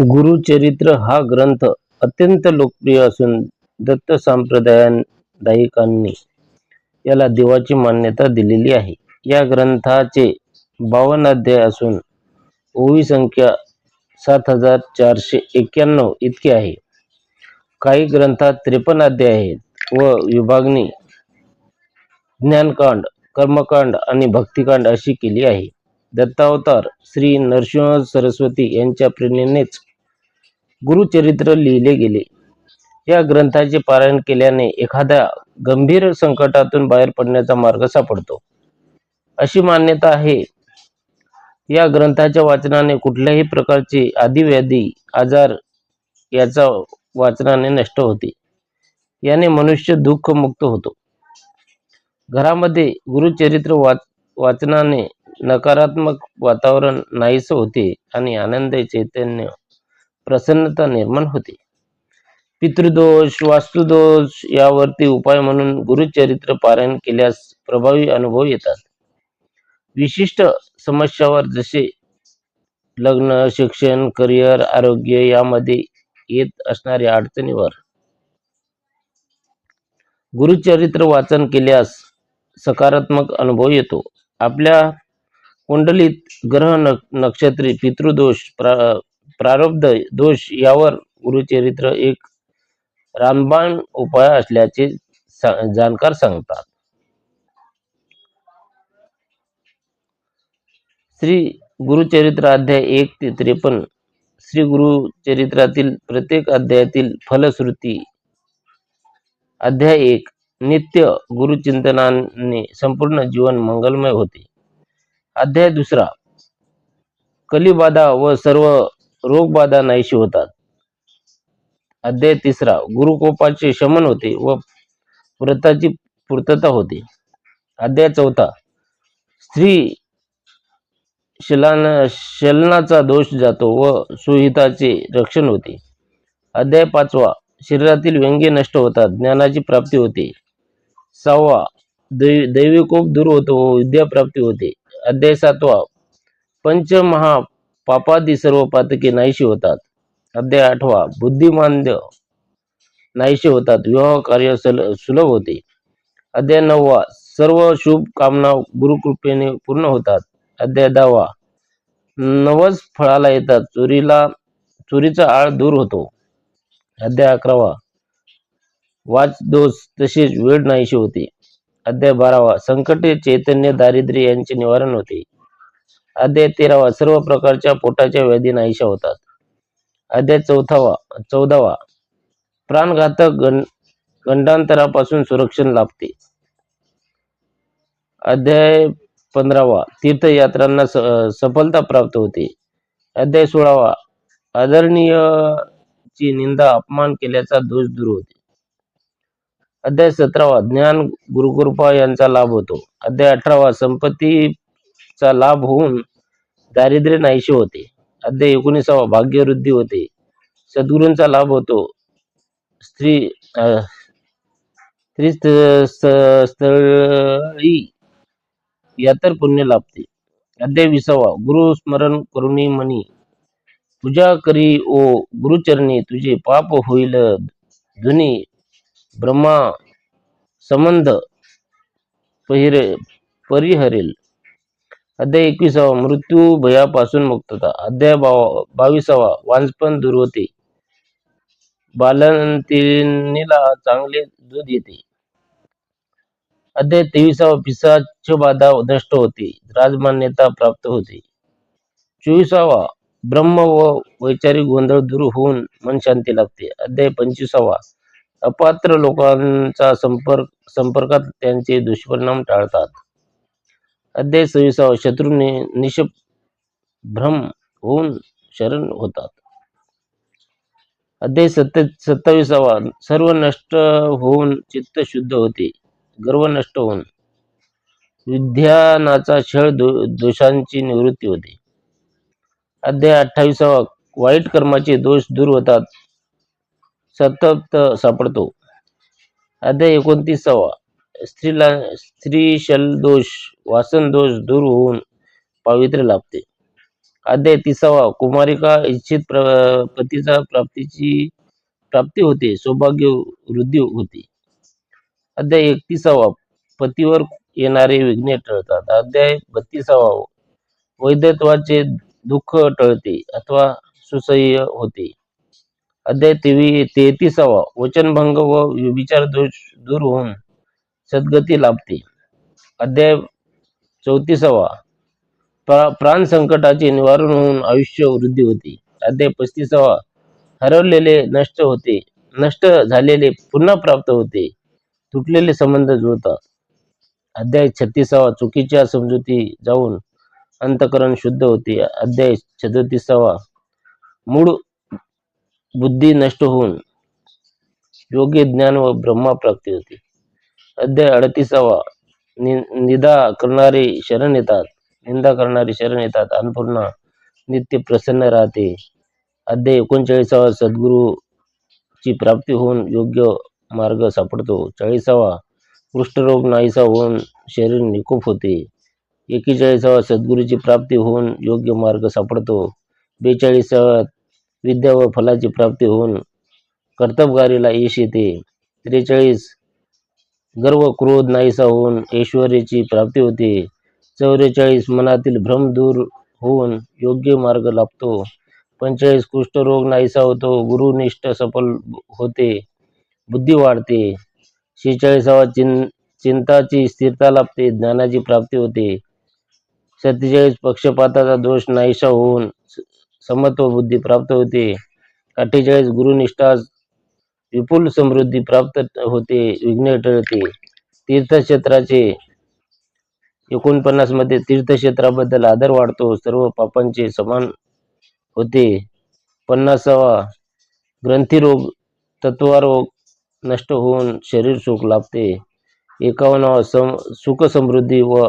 गुरुचरित्र हा ग्रंथ अत्यंत लोकप्रिय असून दत्त संप्रदायिकांनी याला देवाची मान्यता दिलेली आहे. या ग्रंथाचे बावन्न अध्याय असून ओवी संख्या सात हजार चारशे एक्क्याण्णव इतकी आहे. काही ग्रंथात त्रेपन्न अध्याय आहेत व विभागणी ज्ञानकांड, कर्मकांड आणि भक्तिकांड अशी केली आहे. दत्तावतार श्री नरसिंह सरस्वती यांच्या प्रेरणेनेच गुरुचरित्र लिहिले गेले. या ग्रंथाचे पारायण केल्याने एखाद्या गंभीर संकटातून बाहेर पडण्याचा मार्ग सापडतो, अशी मान्यता आहे. या ग्रंथाच्या वाचनाने कुठल्याही प्रकारचे आदिव्याधी आजार याचा वाचनाने नष्ट होते. याने मनुष्य दुःख मुक्त होतो. घरामध्ये गुरुचरित्र वाच वाचनाने नकारात्मक वातावरण नाहीसे होते आणि आनंद, चैतन्य, प्रसन्नता निर्माण होते. पितृदोष, वास्तुदोष यावरती उपाय म्हणून गुरुचरित्र पारायण केल्यास प्रभावी अनुभव येतात. विशिष्ट समस्यावर जसे लग्न, शिक्षण, करिअर, आरोग्य यामध्ये येत असणाऱ्या अडचणीवर गुरुचरित्र वाचन केल्यास सकारात्मक अनुभव येतो. आपल्या कुंडलीत ग्रह नक्षत्री, पितृदोष, प्रारब्ध दोष यावर गुरुचरित्र एक रामबाण उपाय असल्याचे जाणकार सांगतात. श्री गुरुचरित्र अध्याय एक ते त्रेपन्न श्री गुरुचरित्रातील प्रत्येक अध्यायातील फलश्रुती अध्याय एक नित्य गुरुचिंतनाने संपूर्ण जीवन मंगलमय होते. अध्याय दुसरा कलिबाधा व सर्व रोगबाधा नाहीशी होतात. अध्याय तिसरा गुरुकोपाचे शमन होते व व्रताची पूर्तता होते. अध्याय चौथा स्त्री शलनाचा दोष जातो व सुहिताचे रक्षण होते. अध्याय पाचवा शरीरातील व्यंगे नष्ट होतात, ज्ञानाची प्राप्ती होते. सहावा दैविकोप दूर होतो व विद्या प्राप्ती होते. अध्याय सातवा पंचमहा पापादी सर्व पातके नाहीशी होतात. अध्याय आठवा बुद्धिमान नाहीशी होतात, विवाह कार्य सुलभ होते. अध्याय नववा सर्व शुभ कामना गुरुकृपेने पूर्ण होतात. अध्याय दहावा नवस फळाला येतात, चोरीला चोरीचा आळ दूर होतो. अध्याय अकरावा वाच दोष तसेच वेळ नाहीशी होते. अध्याय बारावा संकटे, चैतन्य, दारिद्र्य यांचे निवारण होते. अध्याय तेरावा सर्व प्रकारच्या पोटाच्या व्याधी नाहीशा होतात. अध्याय चौथावा चौदावा प्राणघातक गंडांतरापासून संरक्षण लाभते. अध्याय पंधरावा तीर्थयात्रांना सफलता प्राप्त होते. अध्याय सोळावा आदरणीय ची निंदा अपमान केल्याचा दोष दूर होते. अध्याय सतरावा ज्ञान गुरुकृपा यांचा लाभ होतो. अध्याय अठरावा संपत्ती चा लाभ होऊन दारिद्र्य नाहीशी होते. अध्याय एकोणीसावा भाग्यवृद्धी होते. सद्गुरूंचा लाभ होतो. स्त्री स्त्री स्थळी यातर पुण्य लाभते. अध्याय विसावा गुरु स्मरण करुणी मनी पूजा करी ओ गुरुचरणी तुझे पाप होईल धुनी ब्रह्मा संबंध परिहरेल. अध्याय एकविसावा मृत्यू भयापासून मुक्तता. अध्याय बावीसावा वांजपण दूर होते. बालंतिणीला चांगले दूध येते. अध्याय तेविसावा पिशाचबाधा नष्ट होते. राजमान्यता प्राप्त होते. चोवीसावा ब्रह्म व वैचारिक गोंधळ दूर होऊन मन शांती लागते अध्याय पंचवीसावा अपात्र लोकांचा संपर्क संपर्कात त्यांचे दुष्परिणाम टाळतात. अध्याय सव्वीसावा शत्रू भ्रम होऊन शरण होतात. अध्याय सत्ते सत्तावीसावा सर्व नष्ट होऊन चित्त शुद्ध होते. गर्व नष्ट होऊन विद्वानाचा छळ दोषांची निवृत्ती होते. अध्याय अठ्ठावीसावा वाईट कर्माचे दोष दूर होतात. सतप्त सापडतो. अध्याय एकोणतीसावा स्त्रीला स्त्री शलदोष वासनदोष दूर होऊन पावित्र्य लाभते. अध्याय तिसावा कुमारिका इच्छित प्र- पतीचा प्राप्तीची प्राप्ती होते सौभाग्य वृद्धी होते. अध्याय एकतीसावा पतीवर येणारे विघ्ने टळतात. अध्याय बत्तीसावा वैधत्वाचे दुःख टळते अथवा सुसह्य होते. अध्याय तेवी तेहतीसावा वचनभंग व विचार दोष दूर होऊन सद्गती लाभते. अध्याय चौतीसावा. प्रा- प्राण संकटाचे निवारण होऊन आयुष्य वृद्धी होते. अध्याय पस्तीसावा. हरवलेले नष्ट होते. नष्ट झालेले पुन्हा प्राप्त होते. तुटलेले संबंध जुळतात. अध्याय छत्तीसावा. चुकीच्या समजुती जाऊन अंतकरण शुद्ध होते. अध्याय सदोतीसावा मूळ बुद्धी नष्ट होऊन योग्य ज्ञान व ब्रह्मा प्राप्ती होते. अध्याय अडतीसावा. नि- निदा करणारे शरण येतात. निंदा करणारे शरण येतात. अन्नपूर्णा नित्य प्रसन्न राहते. अध्याय एकोणचाळीसावा. सद्गुरूची प्राप्ती होऊन योग्य मार्ग सापडतो. चाळीसावा. कुष्ठरोग नाहीसा होऊन शरीर निकोप होते. एकेचाळीसावा. सद्गुरूची प्राप्ती होऊन योग्य मार्ग सापडतो. बेचाळीसावा विद्या व फलाची प्राप्ती होऊन कर्तबगारीला यश येते. त्रेचाळीस. गर्व क्रोध नाहीसा होऊन ऐश्वर्याची प्राप्ती होते. चौवेचाळीस मनातील भ्रम दूर होऊन योग्य मार्ग लाभतो. पंचेचाळीस कुष्ठरोग नाहीसा होतो. गुरुनिष्ठ सफल होते. बुद्धी वाढते. शेहेचाळीसावा चिं चिंताची स्थिरता लाभते. ज्ञानाची प्राप्ती होते. सत्तेचाळीस पक्षपाताचा दोष नाहीसा होऊन समत्व बुद्धी प्राप्त होते. अठ्ठेचाळीस गुरुनिष्ठा विपुल समृद्धी प्राप्त होते विघ्न टळते. तीर्थक्षेत्राचे एकोणपन्नासमध्ये तीर्थक्षेत्राबद्दल आदर वाढतो. सर्व पापांचे समान होते. पन्नासावा ग्रंथिरोग तत्वारोग नष्ट होऊन शरीर सुख लाभते. एकावन्नावा सम सुख समृद्धी व